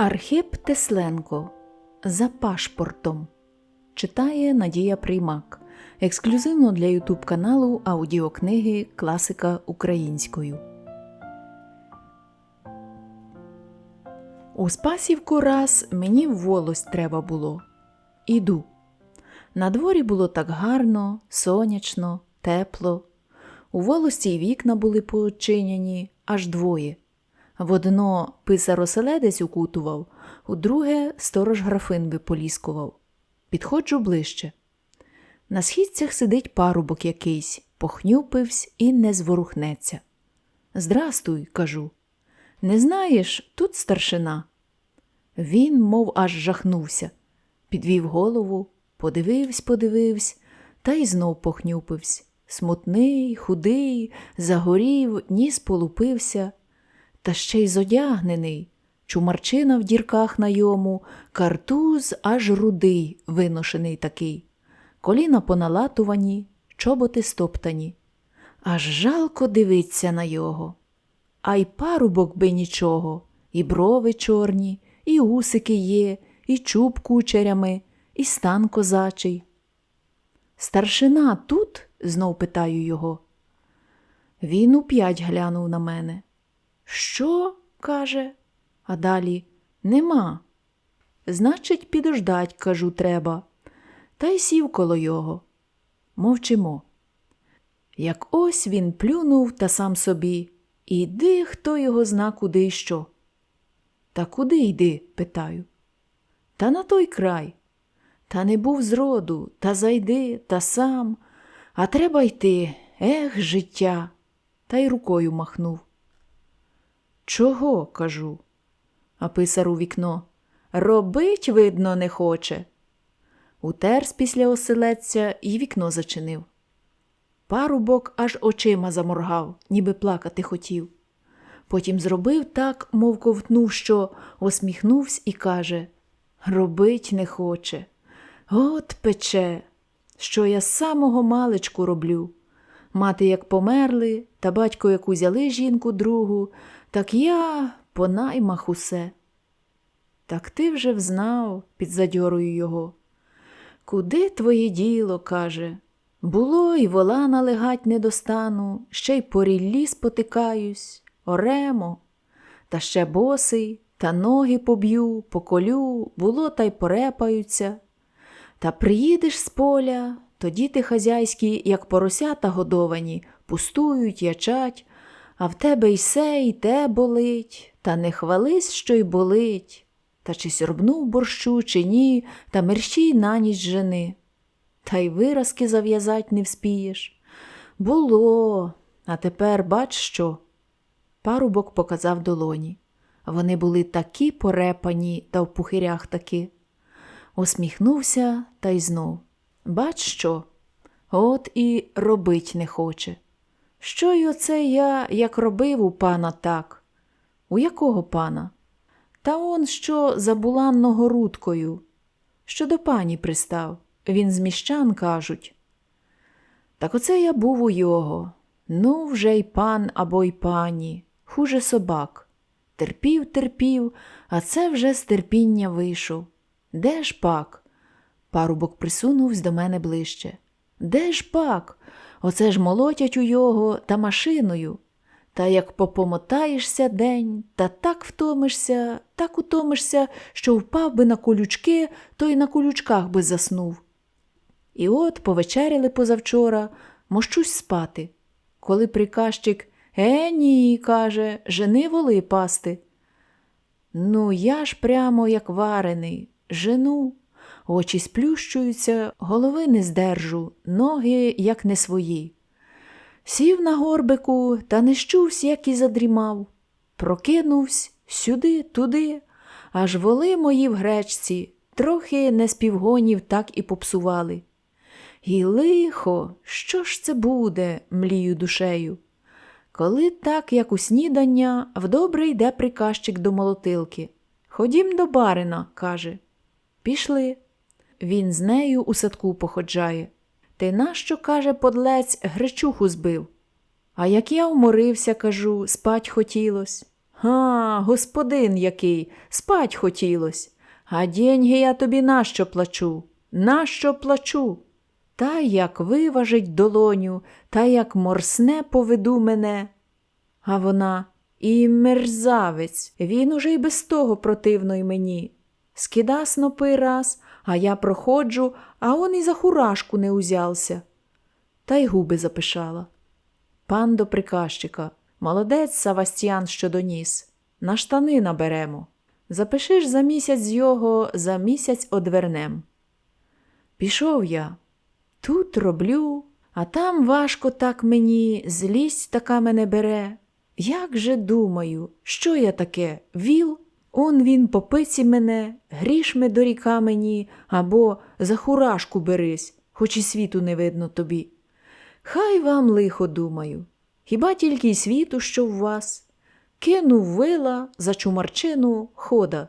Архип Тесленко за пашпортом читає Надія Приймак. Ексклюзивно для Ютуб каналу аудіокниги Класика українською. У Спасівку раз мені в волость треба було. Іду. На дворі було так гарно, сонячно, тепло. У волості й вікна були поочиняні, аж двоє. В одно писар оселедець укутував, у друге сторож графин виполіскував. Підходжу ближче. На східцях сидить парубок якийсь, похнюпивсь і не зворухнеться. Здрастуй, кажу. Не знаєш, тут старшина. Він, мов аж жахнувся, підвів голову, подививсь, подививсь, та й знов похнюпивсь. Смутний, худий, загорів, ніс полупився, та ще й зодягнений, чумарчина в дірках на йому, картуз аж рудий, виношений такий, коліна поналатувані, чоботи стоптані. Аж жалко дивиться на його. А й парубок би нічого, і брови чорні, і усики є, і чуб кучерями, і стан козачий. Старшина тут? знов питаю його. Він уп'ять глянув на мене. Що? каже, а далі нема. Значить, підождать, кажу, треба. Та й сів коло його. Мовчимо. Як ось він плюнув та сам собі. Іди, хто його зна, куди й що. Та куди йди? питаю. Та на той край. Та не був зроду, та зайди, та сам. А треба йти, ех, життя. Та й рукою махнув. Чого? кажу. А писар у вікно. Робить, видно, не хоче. Утерс після оселедця і вікно зачинив. Парубок аж очима заморгав, ніби плакати хотів. Потім зробив так, мов ковтнув, що осміхнувся і каже Робить не хоче. От пече, що я самого маличку роблю. Мати як померли, та батько як узяли жінку другу, так я по наймах усе. Так ти вже взнав, підзадьорую його. Куди твоє діло, каже. Було й вола налегать не достану, ще й по ріллі спотикаюсь, оремо, та ще босий, та ноги поб'ю, поколю, було та й порепаються. Та приїдеш з поля, то діти хазяйські, як поросята годовані, пустують, ячать, а в тебе й се, і те болить, та не хвались, що й болить. Та чи сьорбнув борщу, чи ні, та мерщій на ніч жени. Та й виразки зав'язать не вспієш. Було, а тепер бач що. Парубок показав долоні. Вони були такі порепані та в пухирях таки. Усміхнувся та й знов. Бач що? От і робить не хоче. Що й оце я, як робив у пана так? У якого пана? Та он що за буланного рудкою, що до пані пристав. Він з міщан кажуть. Так оце я був у його. Ну, вже й пан або й пані, хуже собак. Терпів, терпів, а це вже з терпіння вийшов. Де ж пак? Парубок присунувся до мене ближче. Де ж пак? Оце ж молотять у його та машиною. Та як попомотаєшся день, та так втомишся, так утомишся, що впав би на колючки, то й на колючках би заснув. І от повечеряли позавчора, мощусь спати. Коли приказчик Е, ні, каже, жени воли пасти. Ну, я ж прямо як варений, жену, очі сплющуються, голови не здержу, ноги як не свої. Сів на горбику та не щувсь, як і задрімав. Прокинувсь сюди, туди, аж воли мої в гречці, трохи не співгонів так і попсували. І лихо, що ж це буде, млію душею. Коли так, як у снідання, вдобре йде приказчик до молотилки. Ходім до барина, каже. Пішли. Він з нею у садку походжає. Ти нащо, каже, подлець, гречуху збив? А як я уморився, кажу, спать хотілось. Га, господин який, спать хотілось. А деньги я тобі нащо плачу? Нащо плачу? Та як виважить долоню, та як морсне поведу мене. А вона і мерзавець, він уже й без того противний мені. Скида снопи раз, а я проходжу, а он і за хурашку не узявся. Та й губи запишала. Пан до приказчика. Молодець Савастьян, що доніс. На штани наберемо. Запишиш за місяць його, за місяць одвернем. Пішов я. Тут роблю, а там важко так мені, злість така мене бере. Як же думаю, що я таке? Віл? Он він по пиці мене, грішми доріка мені, або за хурашку берись, хоч і світу не видно тобі. Хай вам лихо думаю. Хіба тільки й світу, що в вас? Кинув вила за чумарчину хода.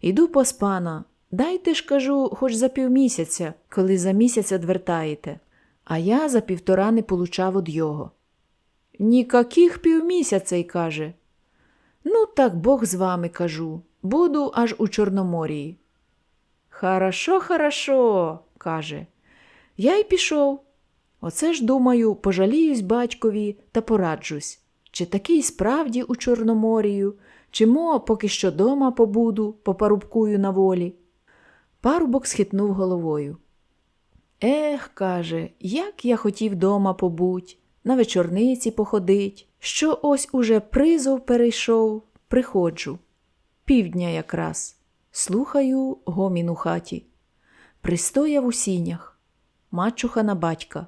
Іду по спана. Дайте ж, кажу, хоч за півмісяця, коли за місяць одвертаєте. А я за півтора не получав од його. Нікаких півмісяцей, каже. Ну, так Бог з вами кажу. Буду аж у Чорноморії. Хорошо, хорошо, каже. Я й пішов. Оце ж, думаю, пожаліюсь батькові та пораджусь, чи такий справді у Чорноморію, чи мо поки що дома побуду, попарубкую на волі. Парубок схитнув головою. Ех, каже, як я хотів дома побуть, на вечорниці походить, що ось уже призов перейшов, приходжу. Півдня якраз. Слухаю гомін у хаті. Пристояв у сінях. Мачуха на батька.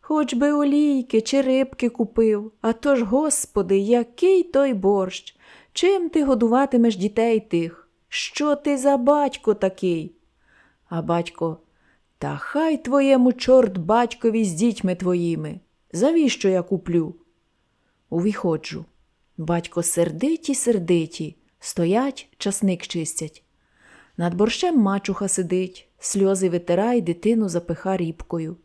Хоч би олійки чи рибки купив, а то ж, господи, який той борщ. Чим ти годуватимеш дітей тих? Що ти за батько такий? А батько, та хай твоєму чорт батькові з дітьми твоїми. Завіщо я куплю? Увіходжу. Батько сердиті, сердиті, стоять, часник чистять. Над борщем мачуха сидить, сльози витирай, дитину запиха рібкою.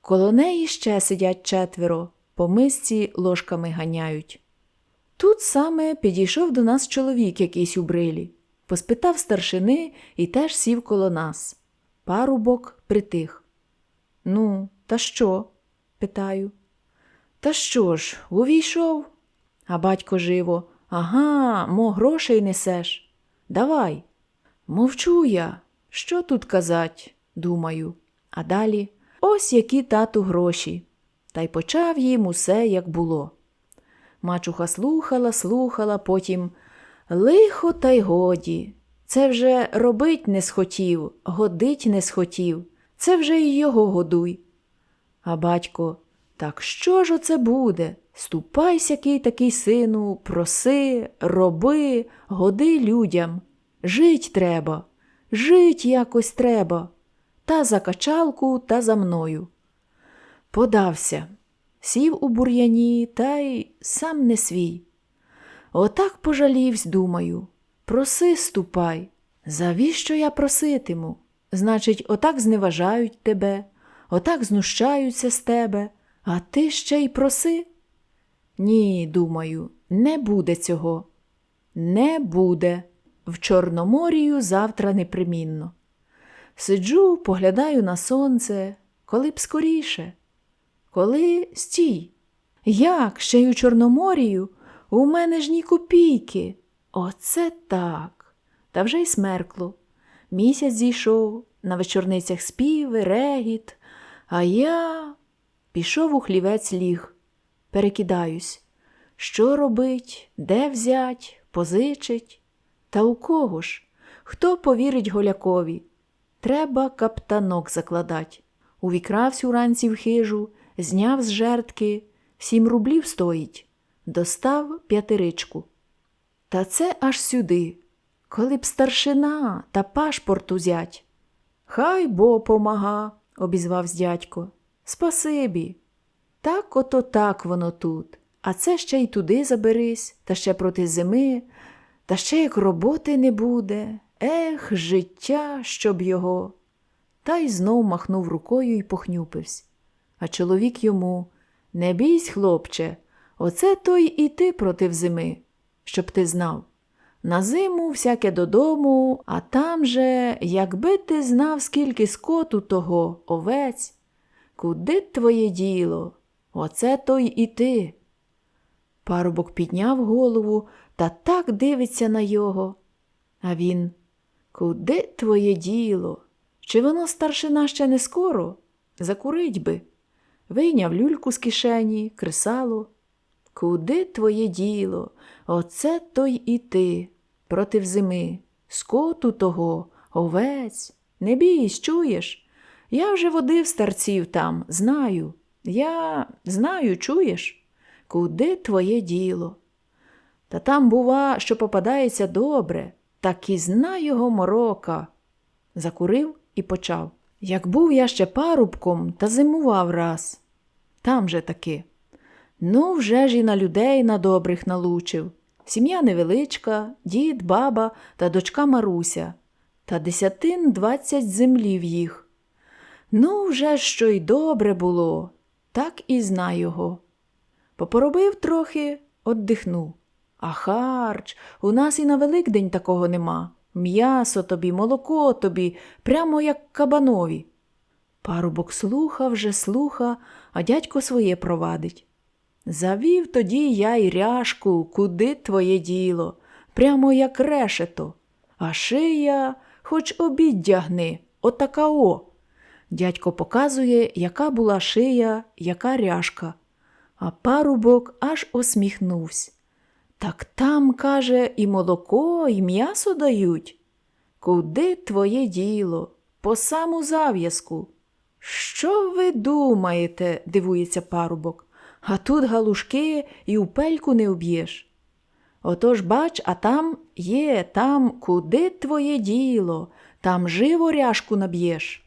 Коло неї ще сидять четверо, по мисці ложками ганяють. Тут саме підійшов до нас чоловік якийсь у брилі, поспитав старшини і теж сів коло нас. Парубок притих. Ну, та що? питаю. Та що ж, увійшов? А батько живо. Ага, мо грошей несеш. Давай. Мовчу я. Що тут казать, думаю. А далі ось які тату гроші. Та й почав їм усе, як було. Мачуха слухала, слухала, потім лихо та й годі. Це вже робить не схотів, годить не схотів, це вже й його годуй. А батько, так що ж оце буде? Ступай сякий такий сину, проси, роби, годи людям. Жить треба, жить якось треба. Та за качалку, та за мною. Подався, сів у бур'яні та й сам не свій. Отак пожалівсь, думаю. Проси, ступай. Завіщо я проситиму? Значить, отак зневажають тебе, отак знущаються з тебе, а ти ще й проси? Ні, думаю, не буде цього. Не буде. В Чорноморію завтра непримінно. Сиджу, поглядаю на сонце, коли б скоріше. Коли стій. Як ще й у Чорноморію? У мене ж ні копійки. Оце так. Та вже й смеркло. Місяць зійшов, на вечорницях співи, регіт, а я пішов у хлівець ліг. Перекидаюсь. Що робить, де взять, позичить? Та у кого ж? Хто повірить голякові? Треба каптанок закладать. Увікрався уранці в хижу, зняв з жертки, сім рублів стоїть, достав п'ятиричку. Та це аж сюди, коли б старшина та пашпорт узять. Хай бо помага, обізвавсь дядько. Спасибі. Так ото так воно тут. А це ще й туди заберись, та ще проти зими, та ще як роботи не буде. Ех, життя, щоб його. Та й знов махнув рукою і похнюпивсь. А чоловік йому не бійсь, хлопче, оце той і ти проти зими. щоб ти знав. На зиму всяке додому, а там же, якби ти знав, скільки скоту того, овець, куди твоє діло? Оце то й і ти. Парубок підняв голову та так дивиться на його. А він Куди твоє діло? Чи воно старшина ще не скоро? Закурить би. Вийняв люльку з кишені, кресало. Куди твоє діло? Оце то й і ти. Против зими. Скоту того, овець. Не бійсь, чуєш? Я вже водив старців там, знаю. Я знаю, чуєш? Куди твоє діло? Та там, бува, що попадається добре, так і зна його морока. Закурив і почав. Як був я ще парубком, та зимував раз. Там же таки. Ну, вже ж і на людей на добрих налучив. Сім'я невеличка, дід, баба та дочка Маруся, та десятин двадцять землів їх. Ну, вже що й добре було, так і зна його. Попоробив трохи, оддихнув. А харч, у нас і на Великдень такого нема. М'ясо тобі, молоко тобі, прямо як кабанові. Парубок слуха вже слуха, а дядько своє провадить. Завів тоді я й ряшку, куди твоє діло, прямо як решето, а шия хоч обіддягни, отака о. Дядько показує, яка була шия, яка ряшка, а парубок аж осміхнувся. Так там, каже, і молоко, і м'ясо дають. Куди твоє діло? По саму зав'язку. Що ви думаєте? дивується парубок. А тут галушки і у пельку не об'єш. Отож, бач, а там є, там куди твоє діло, там живо ряшку наб'єш.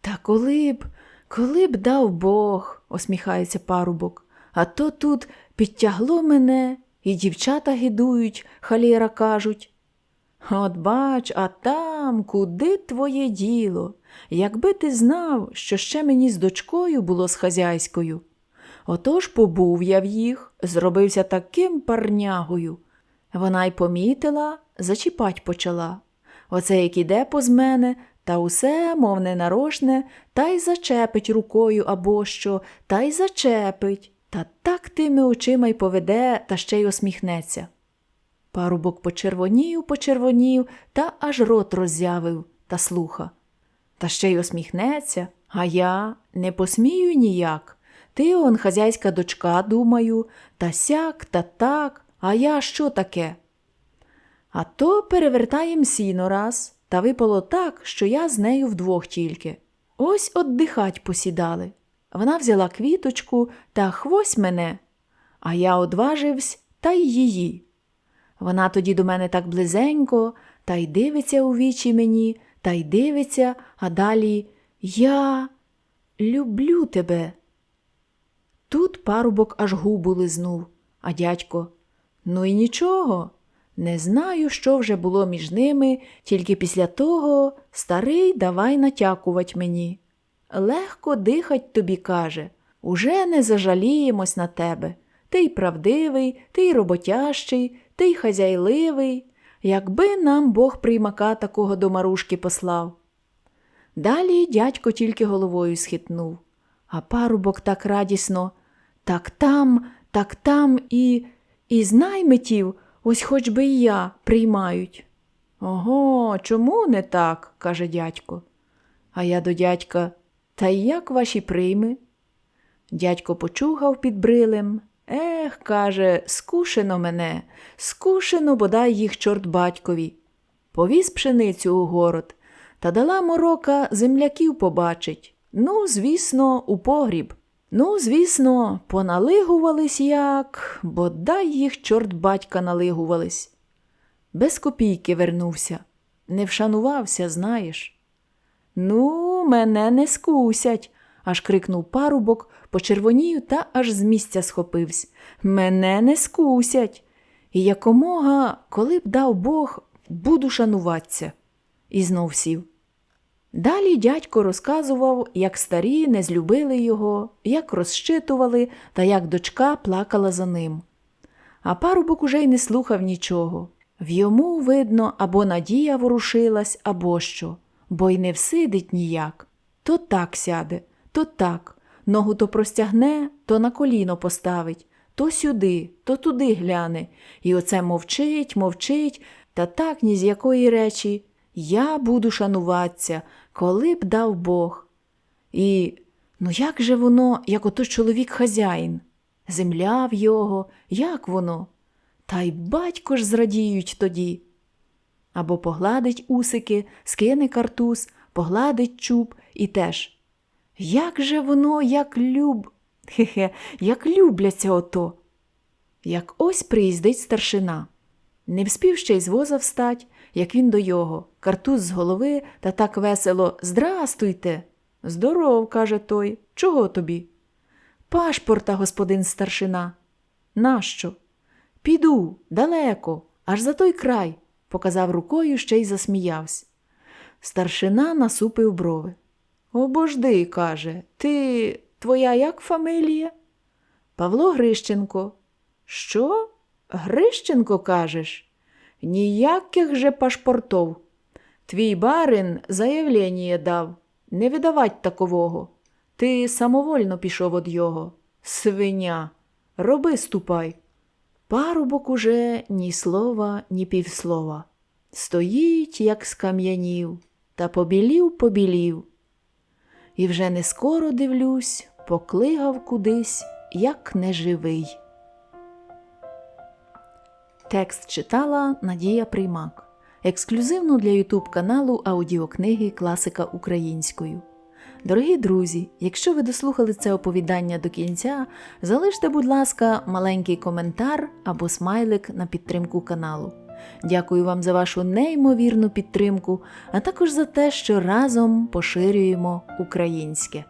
Та коли б, коли б дав Бог, усміхається парубок, а то тут підтягло мене, і дівчата гидують, халєра кажуть. От бач, а там куди твоє діло? Якби ти знав, що ще мені з дочкою було з хазяйською. Отож побув я в їх, зробився таким парнягою. Вона й помітила, зачіпать почала. Оце як іде поз мене, та усе, мов ненарошне, та й зачепить рукою або що, та й зачепить, та так тими очима й поведе, та ще й осміхнеться. Парубок почервонів, почервонів, та аж рот роззявив та слуха. Та ще й осміхнеться, а я не посмію ніяк. Ти он хазяйська дочка, думаю, та сяк, та так, а я що таке? А то перевертаєм сіно раз, та випало так, що я з нею вдвох тільки. Ось оддихать посідали. Вона взяла квіточку та хвось мене, а я одваживсь та й її. Вона тоді до мене так близенько, та й дивиться у вічі мені, та й дивиться, а далі я люблю тебе. Тут парубок аж губу лизнув, а дядько ну і нічого. Не знаю, що вже було між ними, тільки після того старий давай натякувать мені. Легко дихать тобі каже, уже не зажаліємось на тебе. Ти й правдивий, ти й роботящий, ти й хазяйливий, якби нам Бог приймака такого до Марушки послав. Далі дядько тільки головою схитнув, а парубок так радісно так там, так там і, і з наймитів, ось хоч би і я приймають. Ого, чому не так? каже дядько. А я до дядька, та як ваші прийми? Дядько почугав під брилем. Ех, каже, скушено мене, скушено бодай їх чорт батькові. Повіз пшеницю у город та дала морока земляків побачить. Ну, звісно, у погріб. Ну, звісно, поналигувались як, бодай їх чорт батька налигувались. Без копійки вернувся, не вшанувався, знаєш. Ну, мене не скусять, аж крикнув парубок, почервонів та аж з місця схопився. Мене не скусять. І якомога, коли б дав Бог, буду шануватися. І знов сів. Далі дядько розказував, як старі не злюбили його, як розщитували та як дочка плакала за ним. А парубок уже й не слухав нічого. В йому, видно, або надія ворушилась, або що, бо й не всидить ніяк. То так сяде, то так, ногу то простягне, то на коліно поставить, то сюди, то туди гляне. І оце мовчить, мовчить, та так ні з якої речі. Я буду шануватися, коли б дав Бог. І ну як же воно, як ото чоловік хазяїн? Земля в його, як воно? Та й батько ж зрадіють тоді. Або погладить усики, скине картуз, погладить чуб і теж. Як же воно, як люб. Хе-хе, як любляться ото. Як ось приїздить старшина. Не вспів ще й з воза встать, як він до його, картуз з голови та так весело Здрастуйте. Здоров, каже той. Чого тобі? Пашпорта, господин старшина. Нащо? Піду, далеко, аж за той край, показав рукою ще й засміявся. Старшина насупив брови. Обожди, каже, ти твоя як фамилія? Павло Грищенко. Що? Грищенко кажеш? Ніяких же пашпортов. Твій барин заявлення дав. Не видавать такового. Ти самовольно пішов од його. Свиня. Роби ступай. Парубок уже ні слова, ні півслова. Стоїть, як скам'янів, та побілів, побілів. І вже не скоро дивлюсь, поклигав кудись, як неживий. Текст читала Надія Приймак. Ексклюзивно для Ютуб каналу аудіокниги Класика українською. Дорогі друзі, якщо ви дослухали це оповідання до кінця, залиште, будь ласка, маленький коментар або смайлик на підтримку каналу. Дякую вам за вашу неймовірну підтримку, а також за те, що разом поширюємо українське.